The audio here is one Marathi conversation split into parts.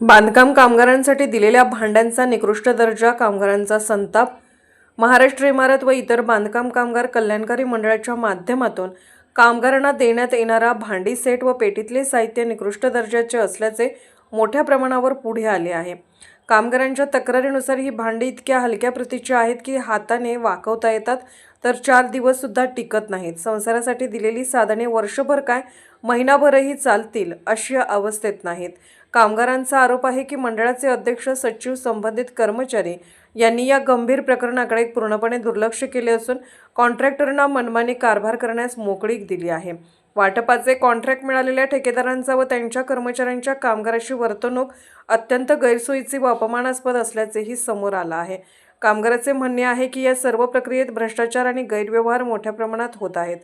बांधकाम कामगारांसाठी दिलेल्या भांड्यांचा निकृष्ट दर्जा कामगारांचा संताप महाराष्ट्र इमारत व इतर बांधकाम कामगार कल्याणकारी मंडळाच्या माध्यमातून कामगारांना देण्यात येणारा भांडी सेट व पेटीतले साहित्य निकृष्ट दर्जाचे असल्याचे मोठ्या प्रमाणावर पुढे आले आहे. कामगारांच्या तक्रारीनुसार ही भांडी इतक्या हलक्या प्रतीची आहेत की हाताने वाकवता येतात तर चार दिवससुद्धा टिकत नाहीत. संसारासाठी दिलेली साधने वर्षभर काय महिनाभरही चालतील अशा अवस्थेत नाहीत. कामगारांचा आरोप आहे की मंडळाचे अध्यक्ष सचिव संबंधित कर्मचारी यांनी या गंभीर प्रकरणाकडे पूर्णपणे दुर्लक्ष केले असून कॉन्ट्रॅक्टरना मनमानी कारभार करण्यास मोकळीक दिली आहे. वाटपाचे कॉन्ट्रॅक्ट मिळालेल्या ठेकेदारांचा व त्यांच्या कर्मचाऱ्यांच्या कामगाराची वर्तणूक अत्यंत गैरसोयीची व अपमानास्पद असल्याचेही समोर आलं आहे. कामगाराचे म्हणणे आहे की या सर्व प्रक्रियेत भ्रष्टाचार आणि गैरव्यवहार मोठ्या प्रमाणात होत आहेत.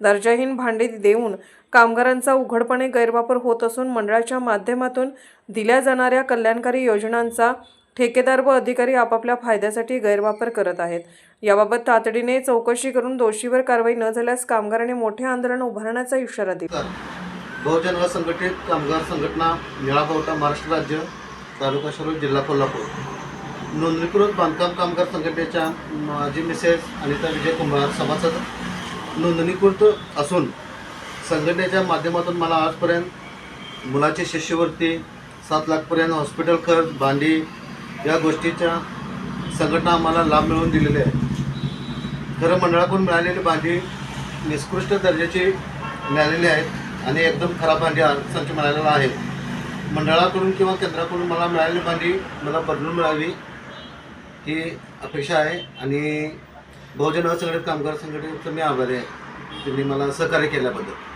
दर्जाहीन भांडी देऊन कामगारांचा उघडपणे गैरवापर होत असून मंडळाच्या माध्यमातून दिल्या जाणाऱ्या कल्याणकारी योजनांचा ठेकेदार व अधिकारी आपापल्या फायद्यासाठी गैरवापर करत आहेत. याबाबत तातडीने चौकशी करून दोषीवर कारवाई न झाल्यास कामगारांनी मोठे आंदोलन उभारण्याचा इशारा दिला. बहुजन असंघटित कामगार संघटना निळापावटा महाराष्ट्र राज्य तालुका शिरूर जिल्हा कोल्हापूर. नोंदणीकृत बांधकाम कामगार संघटनेच्या माजी मिसेस अनिता विजय कुंभार सभासद नोंदणीकृत असून संघटनेच्या माध्यमातून मला आजपर्यंत मुलाची शिष्यवृत्ती सात लाखपर्यंत हॉस्पिटल खर्च भांडी या गोष्टीच्या संघटना आम्हाला लाभ मिळवून दिलेले आहे खरं मंडळाकडून मिळालेली भांडी निकृष्ट दर्जाची मिळालेली आहेत आणि एकदम खराब भांडी संच मिळालेला आहे मंडळाकडून किंवा केंद्राकडून मला मिळालेली भांडी मला बदलून मिळावी ही अपेक्षा आहे आणि बहुजन असंघटित कामगार संघटनेचं मी आभारी आहे. तुम्ही मला सहकार्य केल्याबद्दल.